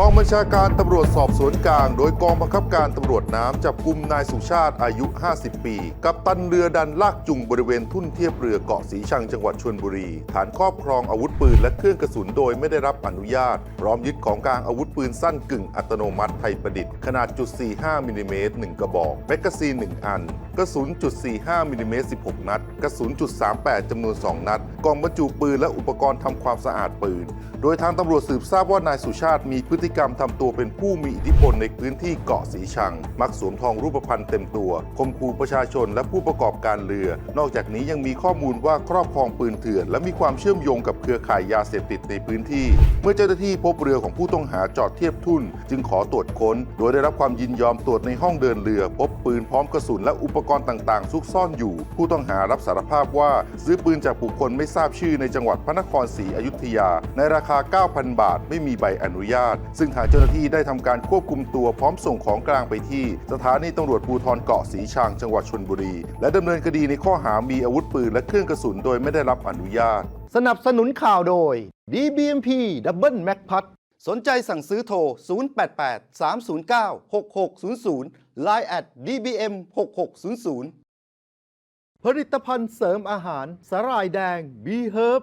กองบัญชาการตำรวจสอบสวนกลาง โดยกองบังคับการตำรวจน้ำจับกุมนายสุชาติอายุ 50 ปี กับตันเรือดันลากจุงบริเวณทุ่นเทียบเรือเกาะสีชังจังหวัดชลบุรี ฐานครอบครองอาวุธปืนและเครื่องกระสุนโดยไม่ได้รับอนุญาต พร้อมยึดของกลางอาวุธปืนสั้นกึ่งอัตโนมัติไทยประดิษฐ์ ขนาดจุด45มิลลิเมตร1กระบอกแมกกาซีน1อัน กระสุนจุด45มิลลิเมตร16 นัด กระสุนจุด38จำนวน 2 นัด กองบรรจุปืนและอุปกรณ์ทำความสะอาดปืน โดยทางตำรวจสืบทราบว่านายสุชาติมีพฤติกรรมทำตัวเป็นผู้มีอิทธิพลในพื้นที่เกาะสีชัง มักสวมทองรูปพรรณเต็มตัวคมคูประชาชนและผู้ประกอบการเรือ นอกจากนี้ยังมีข้อมูลว่าครอบครองปืนเถื่อน และมีความเชื่อมโยงกับเครือข่ายยาเสพติดในพื้นที่ เมื่อเจ้าหน้าที่พบเรือของผู้ต้องหาจอดเทียบทุ่นจึงขอตรวจค้น โดยได้รับความยินยอมตรวจในห้องเดินเรือ พบปืนพร้อมกระสุนและอุปกรณ์ต่าง ๆ ซุกซ่อนอยู่ ผู้ต้องหารับสารภาพว่าซื้อปืนจากบุคคลไม่ทราบชื่อในจังหวัดพระนครศรีอยุธยา ในราคา 9,000 บาท ไม่มีใบอนุญาตซึ่งทางเจ้าหน้าที่ได้ทำการควบคุมตัวพร้อมส่งของกลางไปที่ สถานีตำรวจภูธรเกาะสีชังจังหวัดชลบุรี และดำเนินคดีในข้อหามีอาวุธปืนและเครื่องกระสุนโดยไม่ได้รับอนุญาต สนับสนุนข่าวโดย DBMP Double Mac p a t สนใจสั่งซื้อโทร 088 309 6600 Line at DBM 6600ผลิตภัณฑ์เสริมอาหารสาหร่ายแดง B Herb